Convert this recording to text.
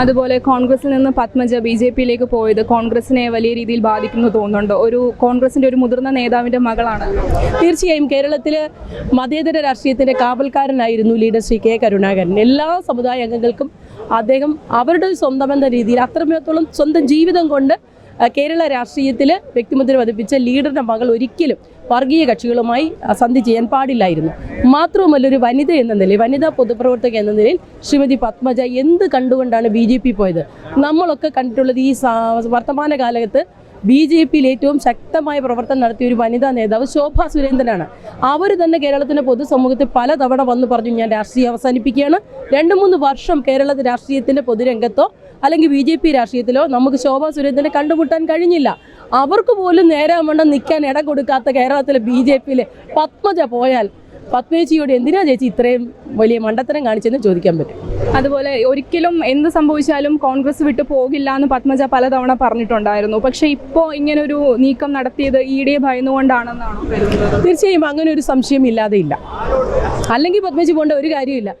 അതുപോലെ കോൺഗ്രസിൽ നിന്ന് പത്മജ ബി ജെ പിയിലേക്ക് പോയത് കോൺഗ്രസിനെ വലിയ രീതിയിൽ ബാധിക്കുന്നു തോന്നുന്നുണ്ട്. ഒരു കോൺഗ്രസിന്റെ ഒരു മുതിർന്ന നേതാവിന്റെ മകളാണ്. തീർച്ചയായും കേരളത്തിൽ മതേതര രാഷ്ട്രീയത്തിന്റെ കാവൽക്കാരനായിരുന്നു ലീഡർ ശ്രീ കെ കരുണാകരൻ. എല്ലാ സമുദായ അംഗങ്ങൾക്കും അദ്ദേഹം അവരുടെ സ്വന്തം എന്ന രീതിയിൽ അത്രമേത്തോളം സ്വന്തം ജീവിതം കൊണ്ട് കേരള രാഷ്ട്രീയത്തിൽ വ്യക്തിമുദ്ര പതിപ്പിച്ച ലീഡറുടെ മകൾ ഒരിക്കലും വർഗീയ കക്ഷികളുമായി സന്ധി ചെയ്യാൻ പാടില്ലായിരുന്നു. മാത്രവുമല്ല ഒരു വനിത എന്ന നിലയിൽ വനിതാ പൊതുപ്രവർത്തക എന്ന നിലയിൽ ശ്രീമതി പത്മജ എന്ത് കണ്ടുകൊണ്ടാണ് ബി ജെ പി പോയത്? നമ്മളൊക്കെ കണ്ടിട്ടുള്ളത് ഈ വർത്തമാന കാലത്ത് ബി ജെ പിയിൽ ഏറ്റവും ശക്തമായ പ്രവർത്തനം നടത്തിയ ഒരു വനിതാ നേതാവ് ശോഭ സുരേന്ദ്രനാണ്. അവർ തന്നെ കേരളത്തിന്റെ പൊതുസമൂഹത്തിൽ പലതവണ വന്ന് പറഞ്ഞു ഞാൻ രാഷ്ട്രീയം അവസാനിപ്പിക്കുകയാണ്. രണ്ട് മൂന്ന് വർഷം കേരള രാഷ്ട്രീയത്തിന്റെ പൊതുരംഗത്തോ അല്ലെങ്കിൽ ബി ജെ പി രാഷ്ട്രീയത്തിലോ നമുക്ക് ശോഭ സുരേന്ദ്രനെ കണ്ടുമുട്ടാൻ കഴിഞ്ഞില്ല. അവർക്ക് പോലും നേരാവണ്ണം നിൽക്കാൻ ഇടം കൊടുക്കാത്ത കേരളത്തിലെ ബി ജെ പിയിലെ പത്മജ പോയാൽ പത്മേച്ചിയോട് എന്തിനാ ചേച്ചി ഇത്രയും വലിയ മണ്ടത്തരം കാണിച്ചെന്ന് ചോദിക്കാൻ പറ്റും? അതുപോലെ ഒരിക്കലും എന്ത് സംഭവിച്ചാലും കോൺഗ്രസ് വിട്ടു പോകില്ല എന്ന് പത്മജ പലതവണ പറഞ്ഞിട്ടുണ്ടായിരുന്നു. പക്ഷെ ഇപ്പോൾ ഇങ്ങനൊരു നീക്കം നടത്തിയത് ഈടിയെ ഭയന്നുകൊണ്ടാണെന്നാണോ തീർച്ചയായും അങ്ങനെ ഒരു സംശയം ഇല്ലാതെ ഇല്ല. അല്ലെങ്കിൽ പത്മജി പോകേണ്ട ഒരു കാര്യമില്ല